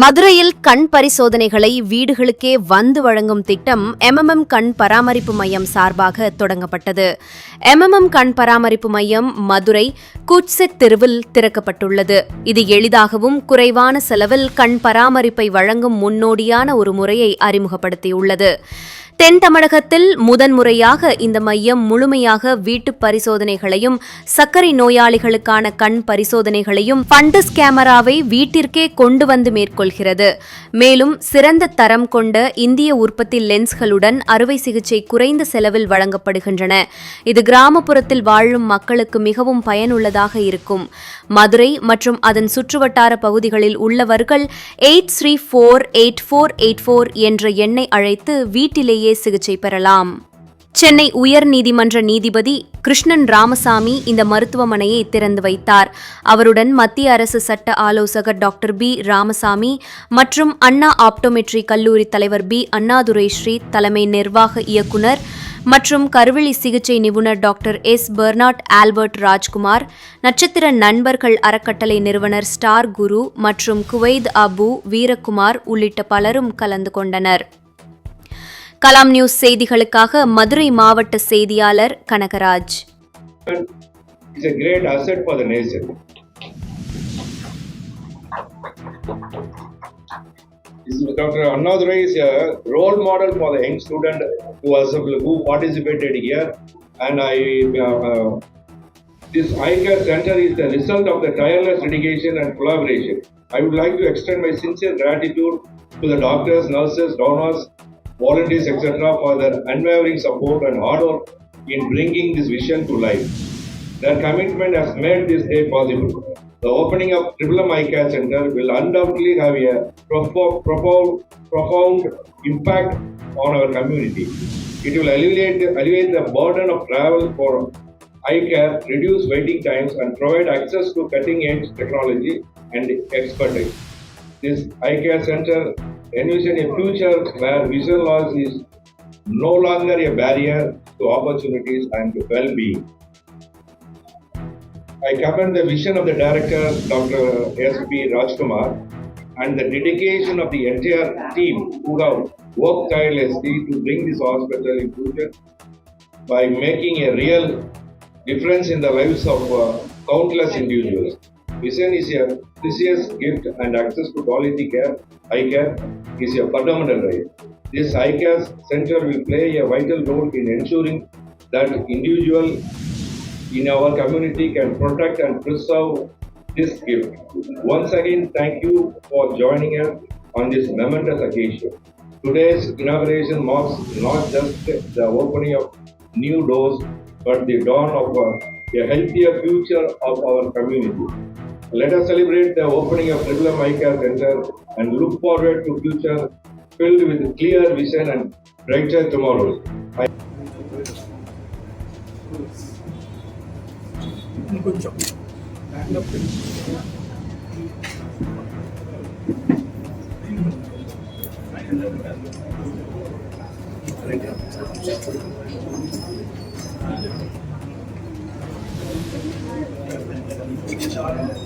மதுரையில் கண் பரிசோதனைகளை வீடுகளுக்கே வந்து வழங்கும் திட்டம் எம்எம்எம் கண் பராமரிப்பு மையம் சார்பாக தொடங்கப்பட்டது. எம்எம்எம் கண் பராமரிப்பு மையம் மதுரை குட்செட் தெருவில் திறக்கப்பட்டுள்ளது. இது எளிதாகவும் குறைவான செலவில் கண் பராமரிப்பை வழங்கும் முன்னோடியான ஒரு முறையை அறிமுகப்படுத்தியுள்ளது. தென் தமிழகத்தில் முதன்முறையாக இந்த மையம் முழுமையாக வீட்டு பரிசோதனைகளையும் சர்க்கரை நோயாளிகளுக்கான கண் பரிசோதனைகளையும் ஃபண்டஸ் கேமராவை வீட்டிற்கே கொண்டு வந்து மேற்கொள்கிறது. மேலும் சிறந்த தரம் கொண்ட இந்திய உற்பத்தி லென்ஸ்களுடன் அறுவை சிகிச்சை குறைந்த செலவில் வழங்கப்படுகின்றன. இது கிராமப்புறத்தில் வாழும் மக்களுக்கு மிகவும் பயனுள்ளதாக இருக்கும். மதுரை மற்றும் அதன் சுற்றுவட்டார பகுதிகளில் உள்ளவர்கள் eight three four eight four eight four என்ற எண்ணை அழைத்து வீட்டிலேயே சிகிச்சை பெறலாம். சென்னை உயர்நீதிமன்ற நீதிபதி கிருஷ்ணன் ராமசாமி இந்த மருத்துவமனையை திறந்து வைத்தார். அவருடன் மத்திய அரசு சட்ட ஆலோசகர் டாக்டர் பி ராமசாமி மற்றும் அண்ணா ஆப்டோமெட்ரி கல்லூரி தலைவர் பி அண்ணாதுரை ஸ்ரீ தலைமை நிர்வாக இயக்குனர் மற்றும் கருவிழி சிகிச்சை நிபுணர் doctor S Bernard Albert Rajkumar நட்சத்திர நண்பர்கள் அறக்கட்டளை நிறுவனர் ஸ்டார் குரு மற்றும் குவைத் அபு வீரகுமார் உள்ளிட்ட பலரும் கலந்து கொண்டனர். கலாம் நியூஸ் செய்திகளுக்காக மதுரை மாவட்ட செய்தியாளர் Kanagaraj is a great asset for the nation. This is Dr. Annadurai is a role model for the young student who was who participated here, and I. Uh, uh, this eye care center is the result of the tireless dedication and collaboration. I would like to extend my sincere gratitude to the doctors, nurses, donors, volunteers, etc., for their unwavering support and hard work in bringing this vision to life. Their commitment has made this day possible. The opening of Triple M Eye Care Center will undoubtedly have a profo- profound, profound impact on our community. It will alleviate, alleviate the burden of travel for eye care, reduce waiting times, and provide access to cutting edge technology and expertise. This eye care center envision a future where vision loss is no longer a barrier to opportunities and to well-being. I commend the vision of the director, Dr. S.P. Rajkumar, and the dedication of the entire team who have worked tirelessly to bring this hospital in future by making a real difference in the lives of uh, countless individuals. Vision is a precious gift and access to quality care, care, is a fundamental right. This care center will play a vital role in ensuring that individual in our community can protect and preserve this gift. Once again, thank you for joining us on this momentous occasion. Today's inauguration marks not just the opening of new doors, but the dawn of a, a healthier future of our community. Let us celebrate the opening of Triple M Eye Care Center and look forward to future filled with clear vision and brighter tomorrows. I retina counselor,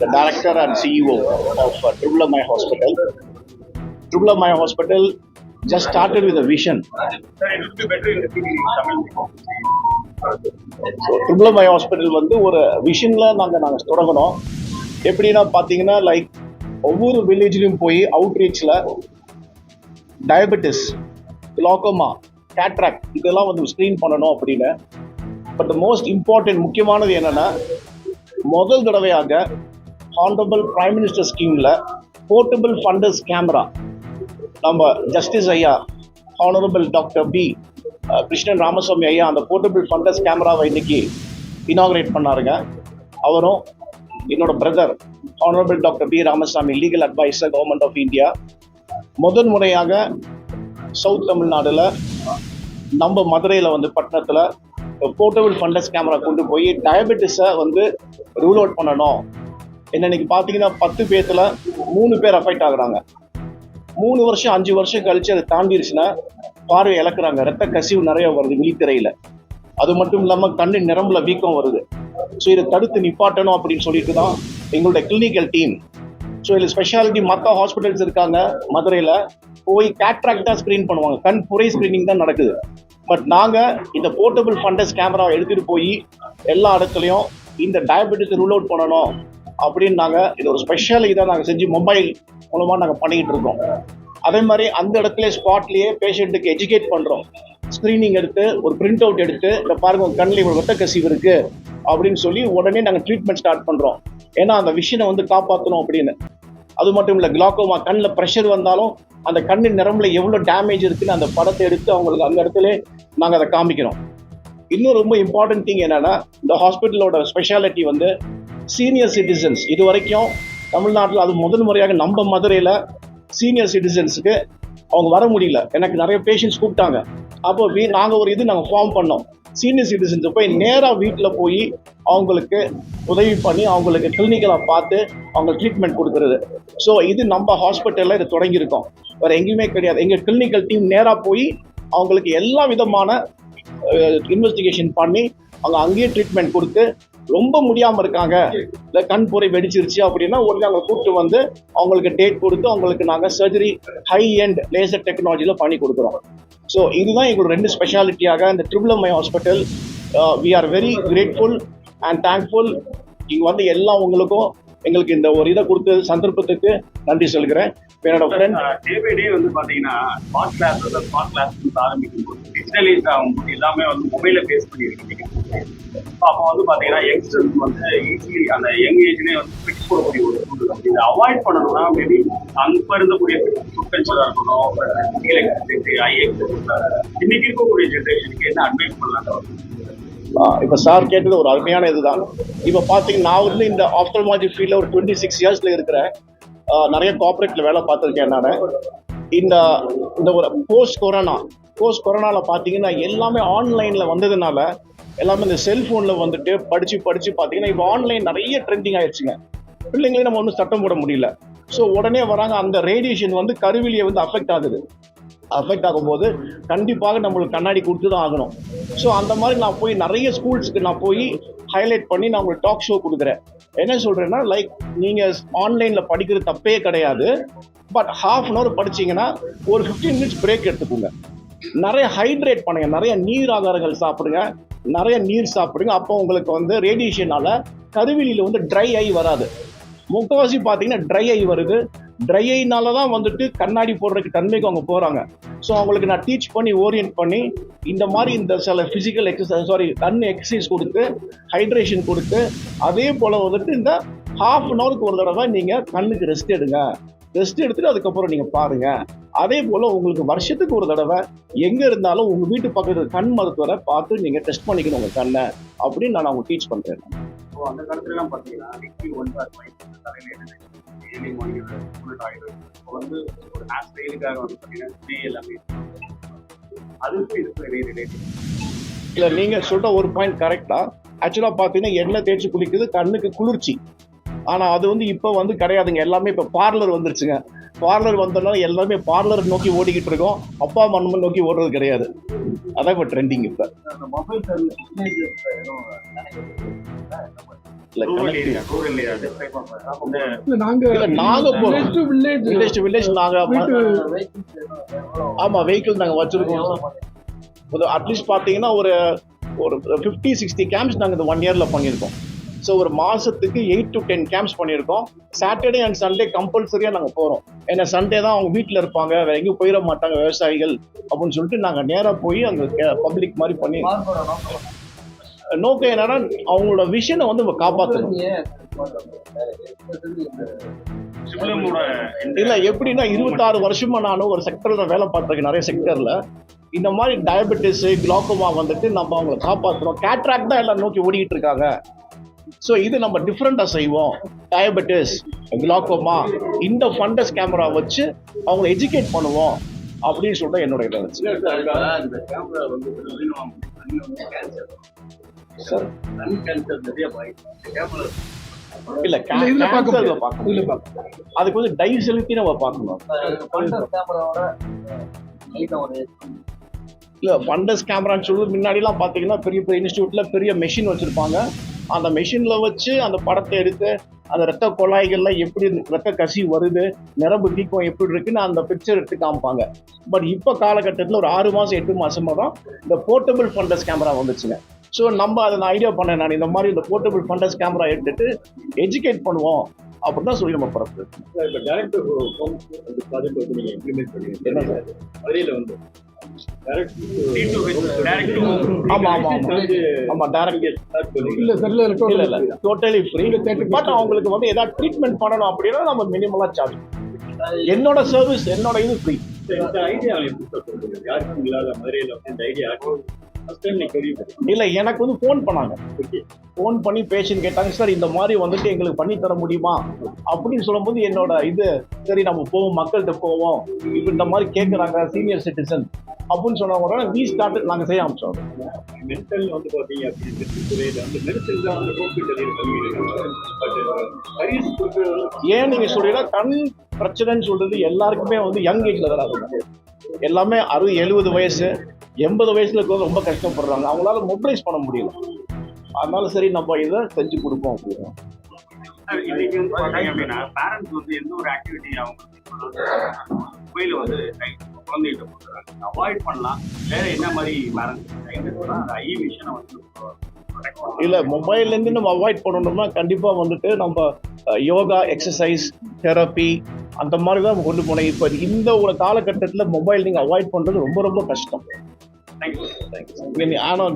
director and CEO of uh, Triple M Hospital. Triple M Hospital just started with a vision. So hospital வந்து ஒரு விஷனில் நாங்கள் நாங்கள் தொடங்கினோம் எப்படின்னா பார்த்தீங்கன்னா like ஒவ்வொரு வில்லேஜ்லையும் போய் அவுட்ரீச்சில் diabetes glaucoma cataract இதெல்லாம் வந்து ஸ்க்ரீன் பண்ணணும் அப்படின்னு பட் மோஸ்ட் இம்பார்ட்டன்ட் முக்கியமானது என்னென்னா முதல் தடவையாக ஹானரபிள் பிரைம் மினிஸ்டர் ஸ்கீமில் போர்ட்டபிள் ஃபண்டர்ஸ் கேமரா நம்ம ஜஸ்டிஸ் ஐயா honourable doctor P Krishnan Ramasamy ஐயா அந்த போர்ட்டபிள் ஃபண்டஸ் கேமராவை இன்னைக்கு இனாகிரேட் பண்ணாருங்க. அவரும் என்னோட brother honourable doctor P Ramasamy legal adviser government of India முதன் முறையாக சவுத் தமிழ்நாடில் நம்ம மதுரையில் வந்து பட்டணத்தில் போர்ட்டபிள் ஃபண்டஸ் கேமரா கொண்டு போய் டயபெட்டிஸை வந்து ரூல் அவுட் பண்ணணும். இன்னைக்கு பார்த்தீங்கன்னா பத்து பேர்த்தில் மூணு பேர் அஃபெக்ட் ஆகுறாங்க. மூணு வருஷம் அஞ்சு வருஷம் கழிச்சு அதை தாண்டிடுச்சுன்னா பார்வை இழக்கிறாங்க. ரத்த கசிவு நிறைய வருது விழித்திரையில அது மட்டும் இல்லாமல் கண்ணு நிரம்புல வீக்கம் வருது. ஸோ இதை தடுத்து நிப்பாட்டணும் அப்படின்னு சொல்லிட்டு தான் எங்களுடைய கிளினிக்கல் டீம் ஸோ இதில் ஸ்பெஷாலிட்டி மற்ற ஹாஸ்பிட்டல்ஸ் இருக்காங்க மதுரையில். போய் கேட்ராக்ட் தான் ஸ்க்ரீன் பண்ணுவாங்க. கண் புரை ஸ்க்ரீனிங் தான் நடக்குது. பட் நாங்கள் இந்த போர்ட்டபிள் ஃபண்டஸ் கேமராவை எடுத்துகிட்டு போய் எல்லா இடத்துலையும் இந்த டயபெட்டிஸ் ரூல் அவுட் பண்ணணும். அப்படின்னு நாங்கள் இது ஒரு ஸ்பெஷல் இதாக நாங்கள் செஞ்சு மொபைல் மூலமாக நாங்கள் பண்ணிக்கிட்டு இருக்கோம். அதே மாதிரி அந்த இடத்துல ஸ்பாட்லேயே பேஷண்ட்டுக்கு எஜுகேட் பண்ணுறோம் ஸ்க்ரீனிங் எடுத்து ஒரு பிரிண்ட் அவுட் எடுத்து இந்த பாருங்க உங்கள் கண்ணில் இவ்வளோ வெட்ட கசிவு இருக்குது அப்படின்னு சொல்லி உடனே நாங்கள் ட்ரீட்மெண்ட் ஸ்டார்ட் பண்ணுறோம் ஏன்னா அந்த விஷனை வந்து காப்பாற்றணும் அப்படின்னு. அது மட்டும் இல்லை கிளாக்கோமா கண்ணில் ப்ரெஷர் வந்தாலும் அந்த கண்ணின் நிறமில் எவ்வளோ டேமேஜ் இருக்குன்னு அந்த படத்தை எடுத்து அவங்களுக்கு அந்த இடத்துல நாங்கள் அதை காமிக்கிறோம் இன்னும் ரொம்ப இம்பார்ட்டன்ட் திங் என்னன்னா இந்த ஹாஸ்பிட்டலோட ஸ்பெஷாலிட்டி வந்து சீனியர் சிட்டிசன்ஸ் இது வரைக்கும் தமிழ்நாட்டில் அது முதல் முறையாக நம்ம மதுரையில் சீனியர் சிட்டிசன்ஸுக்கு அவங்க வர முடியல. எனக்கு நிறைய பேஷண்ட்ஸ் கூப்பிட்டாங்க. அப்போ வீ நாங்கள் ஒரு இது நாங்கள் ஃபார்ம் பண்ணோம். சீனியர் சிட்டிசன்ஸை போய் நேராக வீட்டில் போய் அவங்களுக்கு உதவி பண்ணி அவங்களுக்கு கிளினிக்கலாக பார்த்து அவங்க ட்ரீட்மெண்ட் கொடுக்குறது. ஸோ இது நம்ம ஹாஸ்பிட்டலில் இது தொடங்கியிருக்கோம். வேறு எங்கேயுமே கிடையாது. எங்கள் கிளினிக்கல் டீம் நேராக போய் அவங்களுக்கு எல்லா விதமான இன்வெஸ்டிகேஷன் பண்ணி அவங்க அங்கேயே ட்ரீட்மெண்ட் கொடுத்து ரொம்ப முடியாமல் இருக்காங்க. இல்லை கண் பொறை வெடிச்சிருச்சு அப்படின்னா உடனே அவங்க கூப்பிட்டு வந்து அவங்களுக்கு டேட் கொடுத்து அவங்களுக்கு நாங்கள் சர்ஜரி ஹை எண்ட் லேசர் டெக்னாலஜியில் பண்ணி கொடுக்குறோம். ஸோ இதுதான் எங்களோட ரெண்டு ஸ்பெஷாலிட்டியாக இந்த triple my hospital we are very grateful and thankful இங்கே வந்து எல்லா உங்களுக்கும் எங்களுக்கு இந்த ஒரு இதை கொடுத்த சந்தர்ப்பத்துக்கு நன்றி சொல்கிறேன். என்னோட ஃப்ரெண்ட் டே பை டே வந்து பாத்தீங்கன்னா ஸ்மார்ட் கிளாஸ் ஸ்மார்ட் கிளாஸ் ஆரம்பிக்கும் போது டிஜிட்டலைஸ் ஆகும்போது எல்லாமே வந்து மொபைல பேஸ் பண்ணி இருக்கீங்க அப்போ வந்து பாத்தீங்கன்னா யங்ஸ்டர்ஸ் வந்து ஈஸிலி அந்த யங் ஏஜ்லேயே வந்து ஃபிக்ஸ் போடக்கூடிய ஒரு சூழ்நிலை இதை அவாய்ட் பண்ணணும்னா மேபி அங்க இருந்தக்கூடிய ஃபுட் இருக்கணும் எலக்ட்ரிசிட்டி இன்னைக்கு இருக்கக்கூடிய ஜென்ரேஷனுக்கு என்ன அட்வைஸ் பண்ணலாம்? இப்போ சார் கேட்டது ஒரு அருமையான இதுதான். இப்போ பார்த்தீங்கன்னா நான் வந்து இந்த ஆப்டல்மாஜி ஃபீல்டில் ஒரு டுவெண்ட்டி சிக்ஸ் இயர்ஸில் இருக்கிறேன். நிறைய கார்பரேட்டில் வேலை பார்த்துருக்கேன் நான். இந்த இந்த ஒரு போஸ்ட் கொரோனா போஸ்ட் கொரோனாவில் பார்த்தீங்கன்னா எல்லாமே ஆன்லைனில் வந்ததுனால எல்லாமே இந்த செல்ஃபோனில் வந்துட்டு படித்து படித்து பார்த்தீங்கன்னா இப்போ ஆன்லைன் நிறைய ட்ரெண்டிங் ஆயிடுச்சுங்க. பிள்ளைங்களே நம்ம ஒன்றும் சட்டம் போட முடியல. ஸோ உடனே வராங்க அந்த ரேடியேஷன் வந்து கருவிலியை வந்து அஃபெக்ட் ஆகுது. அஃபெக்ட் ஆகும்போது கண்டிப்பாக நம்மளுக்கு கண்ணாடி கொடுத்து தான் ஆகணும். ஸோ அந்த மாதிரி நான் போய் நிறைய ஸ்கூல்ஸ்க்கு நான் போய் ஹைலைட் பண்ணி நான் உங்களுக்கு டாக் ஷோ கொடுக்குறேன். என்ன சொல்கிறேன்னா லைக் நீங்கள் ஆன்லைனில் படிக்கிறது தப்பே கிடையாது. பட் ஹாஃப் அன் ஹவர் படிச்சீங்கன்னா ஒரு ஃபிஃப்டீன் மினிட்ஸ் பிரேக் எடுத்துக்கோங்க. நிறைய ஹைட்ரேட் பண்ணுங்க. நிறைய நீர் ஆகாரங்கள் சாப்பிடுங்க. நிறைய நீர் சாப்பிடுங்க. அப்போ உங்களுக்கு வந்து ரேடியேஷனால கருவிலியில் வந்து ட்ரை ஐ வராது. முக்கால்வாசி பார்த்தீங்கன்னா ட்ரை ஐ வருது. ட்ரை ஐனால தான் வந்துட்டு கண்ணாடி போடுறதுக்கு தன்மைக்கு அவங்க போகிறாங்க ஸோ அவங்களுக்கு நான் டீச் பண்ணி ஓரியன்ட் பண்ணி இந்த மாதிரி இந்த சில ஃபிசிக்கல் எக்ஸசைஸ் சாரி கண் எக்ஸசைஸ் கொடுத்து ஹைட்ரேஷன் கொடுத்து அதே போல் வந்துட்டு இந்த ஹாஃப் அன் ஹவருக்கு ஒரு தடவை நீங்கள் கண்ணுக்கு ரெஸ்ட் எடுங்க. ரெஸ்ட் எடுத்துட்டு அதுக்கப்புறம் நீங்கள் பாருங்கள் அதே போல் உங்களுக்கு வருஷத்துக்கு ஒரு தடவை எங்கே இருந்தாலும் உங்கள் வீட்டு பக்கத்து கண் மருத்துவரை பார்த்து நீங்கள் டெஸ்ட் பண்ணிக்கணும் உங்கள் கண்ணை அப்படின்னு நான் அவங்க டீச் பண்ணுறேன் அந்த காலத்துல எல்லாம் பாத்தீங்கன்னா வீக்லி ஒன் ஆர் தலையில டெய்லி மார்னிங் ஃபுல் ஆயிடும். இப்போ வந்து ஒரு ஹேர் ஸ்டைலுக்காக வந்து பாத்தீங்கன்னா டே எல்லாமே அதுக்கும் இதுக்கும் நிறைய ரிலேட்டிவ் இல்லை நீங்கள் சொல்கிற ஒரு பாயிண்ட் கரெக்டா ஆக்சுவலாக பார்த்தீங்கன்னா எண்ணெய் தேய்ச்சி குளிக்கிறது கண்ணுக்கு குளிர்ச்சி. ஆனால் அது வந்து இப்போ வந்து கிடையாதுங்க. எல்லாமே இப்போ பார்லர் வந்துருச்சுங்க. பார்லர் வந்தனால எல்லாமே பார்லர் நோக்கி ஓடிக்கிட்டு இருக்கோம். அப்பா மண்ணு நோக்கி ஓடுறது கிடையாது. அதான் இப்போ ட்ரெண்டிங் இப்போ. நாங்க நாங்க ஆமாம் வெஹிக்கிள் நாங்கள் வச்சுருக்கோம். ஒரு அட்லீஸ்ட் பார்த்தீங்கன்னா ஒரு ஒரு ஃபிஃப்டி சிக்ஸ்டி கேம்ப்ஸ் நாங்கள் இந்த ஒன் இயரில் பண்ணியிருக்கோம். ஸோ ஒரு மாதத்துக்கு எயிட் டு டென் கேம்ப்ஸ் பண்ணியிருக்கோம். சாட்டர்டே அண்ட் சண்டே கம்பல்சரியாக நாங்கள் போகிறோம் ஏன்னா சண்டே தான் அவங்க வீட்டில் இருப்பாங்க. வேறு எங்கேயும் போயிட மாட்டாங்க விவசாயிகள் அப்படின்னு சொல்லிட்டு நாங்கள் நேராக போய் அங்கே பப்ளிக் மாதிரி பண்ணி நோக்கம் என்னன்னா அவங்களோட விஷனை வந்து நம்ம காப்பாற்றணும் இல்ல எப்படின்னா இருபத்தாறு வருஷமா நானும் ஒரு செக்டர்ல வேலை பார்த்துருக்கேன் நிறைய செக்டர்ல இந்த மாதிரி டயபெட்டிஸ் குளாக்கோமா வந்துட்டு நம்ம அவங்கள காப்பாற்றுறோம் கேட்ராக்ட் தான் எல்லாம் நோக்கி ஓடிக்கிட்டு இருக்காங்க. ஸோ இது நம்ம டிஃப்ரெண்டாக செய்வோம். டயபெட்டிஸ் கிளாக்கோமா இந்த ஃபண்டஸ் கேமரா வச்சு அவங்களை எஜுகேட் பண்ணுவோம். அப்படின்னு சொல்லிட்டு என்னோட கேன்சர் சார் இல்ல இதுல பார்க்க. பார்க்கணும் அதுக்கு வந்து டை செலுத்தி நம்ம பார்க்கணும். இல்ல ஃபண்டஸ் கேமரான்னு சொல்லி முன்னாடிலாம் பார்த்தீங்கன்னா பெரிய பெரிய இன்ஸ்டியூட்ல பெரிய மெஷின் வச்சிருப்பாங்க. அந்த மெஷினில் வச்சு அந்த படத்தை எடுத்து அந்த ரத்த குழாய்கள்லாம் எப்படி ரத்த கசி வருது நரம்பு வீக்கம் எப்படி இருக்குன்னு அந்த பிக்சர் எடுத்து காமிப்பாங்க. பட் இப்போ காலகட்டத்தில் ஒரு ஆறு மாதம் எட்டு மாதமாக தான் இந்த போர்ட்டபிள் ஃபண்டஸ் கேமரா வந்துச்சுங்க. ஸோ நம்ம அதை நான் ஐடியா பண்ணேன் நான். இந்த மாதிரி இந்த போர்ட்டபிள் ஃபண்டஸ் கேமரா எடுத்துட்டு எஜுகேட் பண்ணுவோம். அப்படின்னு தான் சொல்லி நம்ம படத்து இப்போ டேரக்டர் அந்த ப்ராஜெக்ட் வந்து நீங்க இம்ப்ளிமெண்ட் பண்ணுவீங்க என்ன சார்? வரையில வந்து. ஆமா ஆமா ஆமா. ஆமா டேரக்ட் இல்ல சார் இல்ல இல்ல இல்ல டோட்டலி ஃப்ரீ பட் அவங்களுக்கு வந்து ஏதாவது ட்ரீட்மெண்ட் பண்ணணும் அப்படின்னா நம்ம மினிமலா சார்ஜ் என்னோட சர்வீஸ் என்னோட இது ஃப்ரீ இந்த ஐடியா யாருக்கும் இல்லாத மதுரையில வந்து இந்த ஐடியா இல்ல எனக்கு வந்து ஃபோன் பண்ணாங்க. ஃபோன் பண்ணி பேஷண்ட் கேட்டாங்க சார் இந்த மாதிரி வந்துட்டு எங்களுக்கு பண்ணி தர முடியுமா? அப்படின்னு சொல்லும்போது என்னோட இது சரி நம்ம போவோம் மக்கள்கிட்ட போவோம். இப்போ இந்த மாதிரி கேட்குறாங்க சீனியர் சிட்டிசன் அப்படின்னு சொன்னவங்க வி ஸ்டார்ட் நாங்கள் செய்ய ஆரம்பிச்சோம். மென்டல் வந்து பாத்தீங்க அப்படின்னு வந்து மெடிசன் தான் வந்து ஏன் நீங்க சொல்றீங்கன்னா கண் பிரச்சனைன்னு சொல்றது எல்லாருக்குமே வந்து யங் ஏஜ்ல வராது எல்லாமே அறுபது எழுபது வயசு எண்பது வயசுல இருக்கிறவங்க ரொம்ப கஷ்டப்படுறாங்க. அவங்களால மொபிலைஸ் பண்ண முடியல. அதனால சரி நம்ம இதை செஞ்சு கொடுப்போம் அப்படின்னு. இன்னைக்கு வந்து பாத்தீங்க அப்படின்னா பேரண்ட்ஸ் வந்து எந்த ஒரு ஆக்டிவிட்டி அவங்க மொபைல வந்து குழந்தைகிட்ட கொடுக்குறாங்க. அவாய்ட் பண்ணலாம். வேற என்ன மாதிரி பேரண்ட்ஸ் ஐ விஷனை வந்து. இல்ல மொபைல்ல இருந்து நம்ம அவாய்ட் பண்ணணும்னா கண்டிப்பா வந்துட்டு நம்ம யோகா எக்ஸசைஸ் தெரப்பி அந்த மாதிரி தான் கொண்டு போனேன் இப்போ இந்த ஒரு காலகட்டத்தில் மொபைல் நீங்கள் அவாய்ட் பண்ணுறது ரொம்ப ரொம்ப கஷ்டம். தேங்க்யூ தேங்க்யூ ஆனால்